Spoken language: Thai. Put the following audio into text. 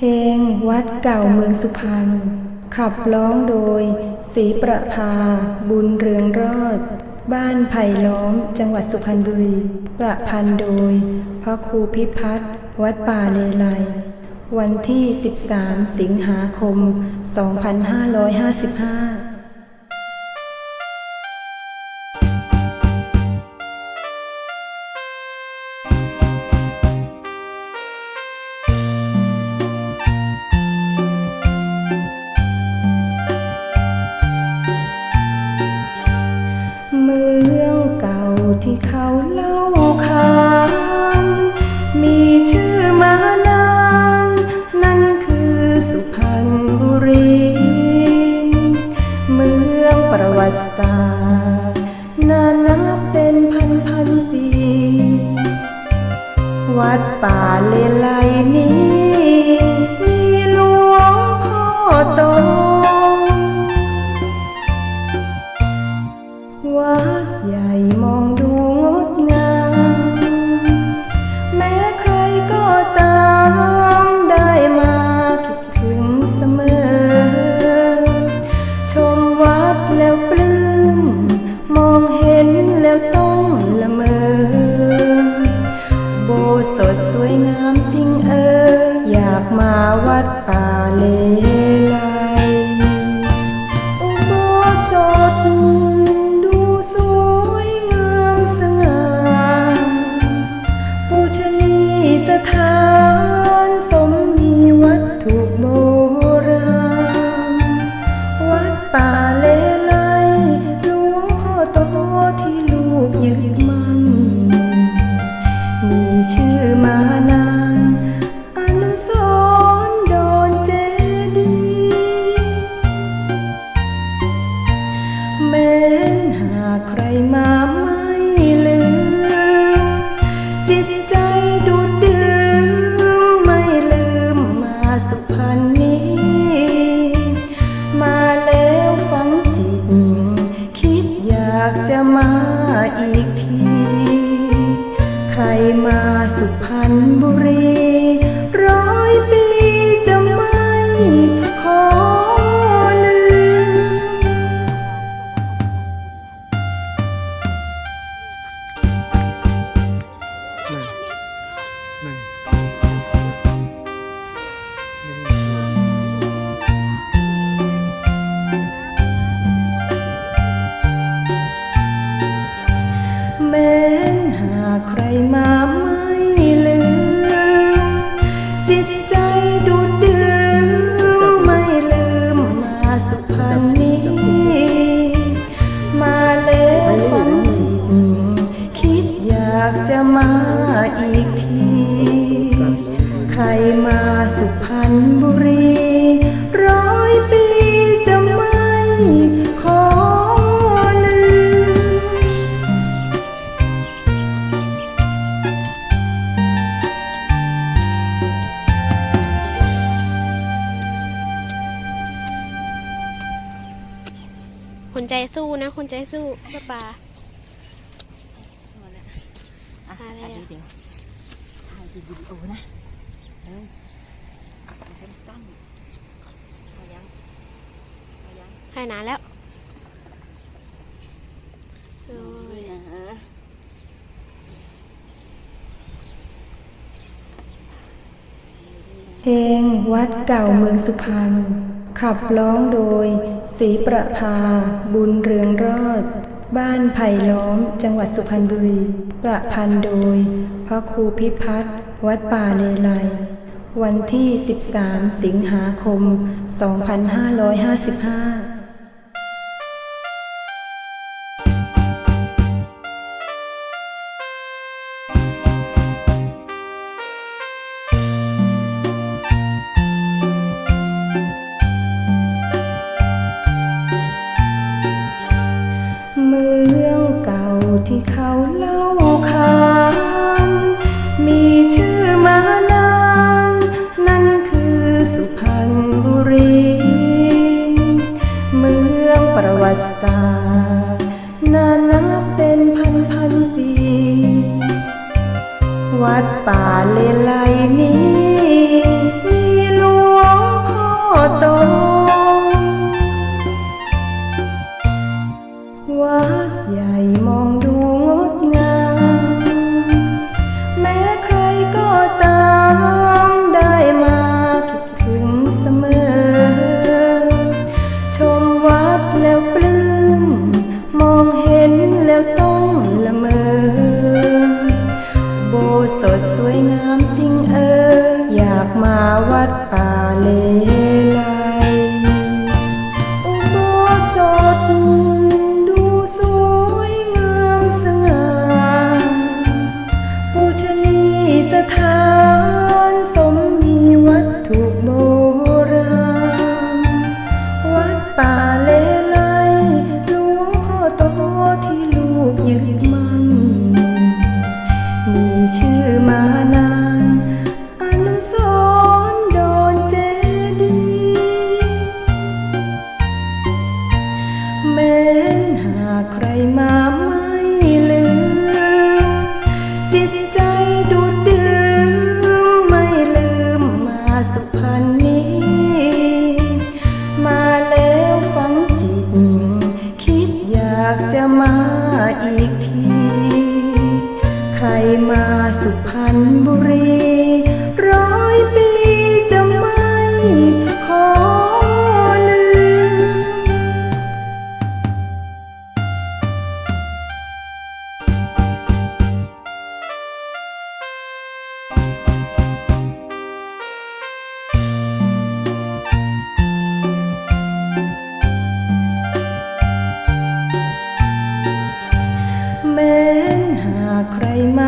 เพลงวัดเก่าเมืองสุพรรณ ขับร้องโดยศรีประภา บุญเรืองรอด บ้านไผ่ล้อม จังหวัดสุพรรณบุรี ประพันธ์โดย พระครูพิพัฒน์วัดป่าเลไลวันที่ 13 สิงหาคม 2555 วัดป่าเลไลนี้ มีหลวงพ่อโต มากจะมาอีกที ใครมาสุพรรณบุรี คนใจสู้นะคนใจสู้เพื่อปลาอะอะไรถ่ายอะเดี๋ยวถ่ายวิดีโอนะเร็วเอาเส้นตั้งเอายังเอายังให้นานแล้วโอ้ยนะฮะเพลงวัดเก่าเมืองสุพรรณ ขับร้องโดยศรีประภา บุญเรืองรอด บ้านไผ่ล้อมจังหวัดสุพรรณบุรี ประพันธ์โดย พระครูพิพัฒน์วัดป่าเลไลวันที่ 13 สิงหาคม 2555 ก็ตามได้มาคิดถึงเสมอ ชมวัดแล้วปลื้ม มองเห็นแล้วต้องละเมอ โบสดสวยงามจริงเออ อยากมาวัดป่าเล 在他 ที ใครมาสุพรรณบุรี ใครมา